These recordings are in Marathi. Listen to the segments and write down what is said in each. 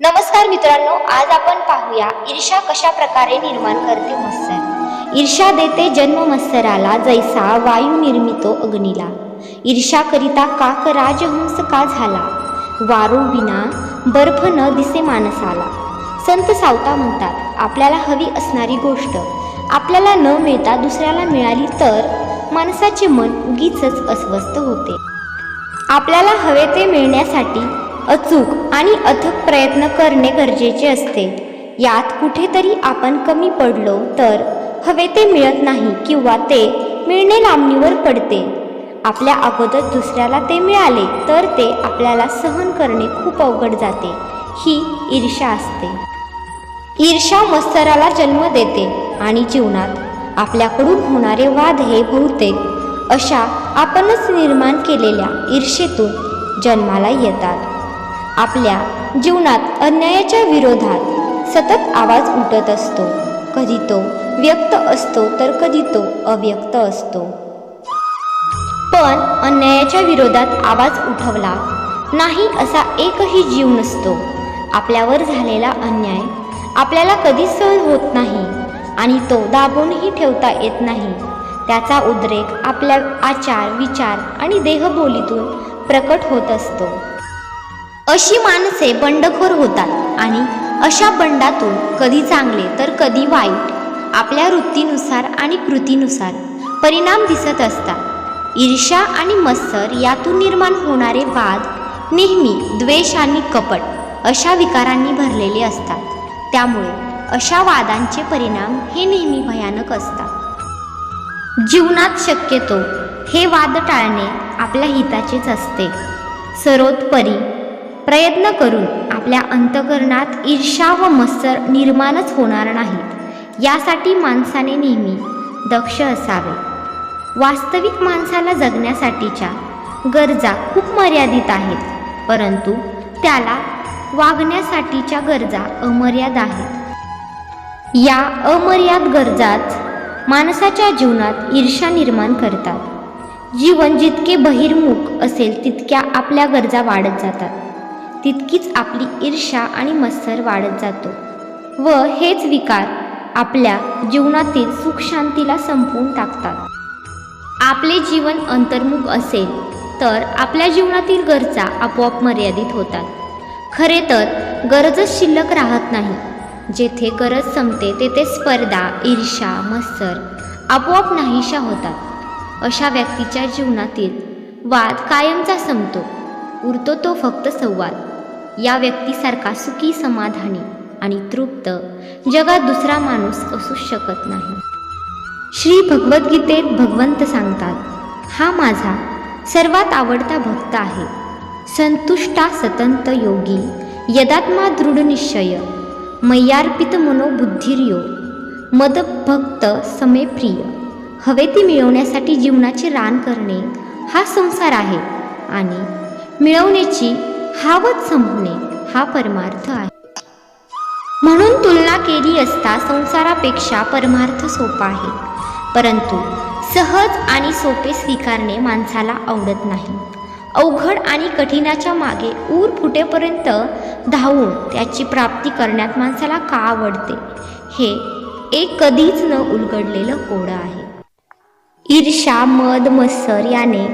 नमस्कार मित्रांनो आज आपण पाहूया ईर्षा कशा प्रकारे निर्माण करते मत्सर. ईर्षा देते जन्म मत्सराला जैसा वायू निर्मितो अग्नीला. ईर्षा करिता काक राजहंस का झाला? वारू विना बर्फ न दिसे माणसाला. संत सावता म्हणतात आपल्याला हवी असणारी गोष्ट. आपल्याला न मिळता दुसऱ्याला मिळाली तर माणसाचे मन उगीच अस्वस्थ होते. आपल्याला हवे ते मिळण्यासाठी अचूक आणि अथक प्रयत्न करणे गरजेचे असते. यात कुठेतरी आपण कमी पडलो तर हवे ते मिळत नाही किंवा ते मिळणे लांबणीवर पडते. आपल्या अगोदर दुसऱ्याला ते मिळाले तर ते आपल्याला सहन करणे खूप अवघड जाते. ही ईर्षा असते. ईर्षा मत्सराला जन्म देते आणि जीवनात आपल्याकडून होणारे वाद हे बहुतेक अशा आपणच निर्माण केलेल्या ईर्षेतून जन्माला येतात. आपल्या जीवनात अन्यायाच्या विरोधात सतत आवाज उठत असतो. कधी तो व्यक्त असतो तर कधी तो अव्यक्त असतो. पण अन्यायाच्या विरोधात आवाज उठवला नाही असा एकही जीव नसतो. आपल्यावर झालेला अन्याय आपल्याला कधीच सहन होत नाही आणि तो दाबूनही ठेवता येत नाही. त्याचा उद्रेक आपल्या आचार विचार आणि देहबोलीतून प्रकट होत असतो. अशी माणसे बंडखोर होतात आणि अशा बंडातून कधी चांगले तर कधी वाईट आपल्या वृत्तीनुसार आणि कृतीनुसार परिणाम दिसत असतात. ईर्ष्या आणि मत्सर यातून निर्माण होणारे वाद नेहमी द्वेष आणि कपट अशा विकारांनी भरलेले असतात. त्यामुळे अशा वादांचे परिणाम हे नेहमी भयानक असतात. जीवनात शक्यतो हे वाद टाळणे आपल्या हिताचेच असते. सर्वोत्परी प्रयत्न करून आपल्या अंतकरणात ईर्षा व मत्सर निर्माणच होणार नाहीत यासाठी माणसाने नेहमी दक्ष असावे. वास्तविक माणसाला जगण्यासाठीच्या गरजा खूप मर्यादित आहेत परंतु त्याला वागण्यासाठीच्या गरजा अमर्याद आहेत. या अमर्याद गरजाच माणसाच्या जीवनात ईर्षा निर्माण करतात. जीवन जितके बहिर्मुख असेल तितक्या आपल्या गरजा वाढत जातात. तितकीच आपली ईर्षा आणि मत्सर वाढत जातो. व हेच विकार आपल्या जीवनातील सुख शांतीला संपवून टाकतात. आपले जीवन अंतर्मुख असेल तर आपल्या जीवनातील गरजा आपोआप मर्यादित होतात. खरे तर गरजच शिल्लक राहत नाही. जेथे गरज संपते तेथे स्पर्धा ईर्षा मत्सर आपोआप नाहीशा होतात. अशा व्यक्तीच्या जीवनातील वाद कायमचा संपतो. उरतो तो फक्त संवाद. या व्यक्तीसारखा सुखी समाधानी आणि तृप्त जगात दुसरा माणूस असूच शकत नाही. श्री भगवद्गीतेत भगवंत सांगतात हा माझा सर्वात आवडता भक्त आहे. संतुष्टा सतंत योगी यदात्मा दृढ निश्चय मय्यार्पित मनोबुद्धिर्यो मदभक्त समे प्रिय. हवे ती मिळवण्यासाठी जीवनाचे रान करणे हा संसार आहे आणि मिळवण्याची हावत संपणे हा परमार्थ आहे. म्हणून तुलना केली असता संसारापेक्षा परमार्थ सोपा आहे. परंतु सहज आणि सोपे स्वीकारणे माणसाला आवडत नाही. अवघड आणि कठीणाच्या मागे ऊर फुटेपर्यंत धावून त्याची प्राप्ती करण्यात माणसाला का आवडते? हे एक कधीच न उलगडलेलं कोडं आहे. ईर्षा मद मत्सर याने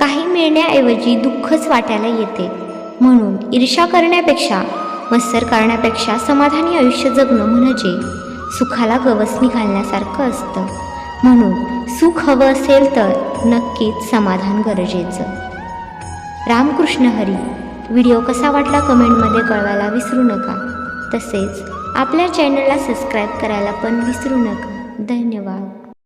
काही मिळण्याऐवजी दुःखच वाटायला येते. म्हणून ईर्षा करण्यापेक्षा मत्सर करण्यापेक्षा समाधानी आयुष्य जगणं म्हणजे सुखाला गवसणी घालण्यासारखं असतं. म्हणून सुख हवं असेल तर नक्कीच समाधान गरजेचं. रामकृष्ण हरी व्हिडिओ कसा वाटला कमेंटमध्ये कळवायला विसरू नका. तसेच आपल्या चॅनलला सबस्क्राईब करायला पण विसरू नका. धन्यवाद.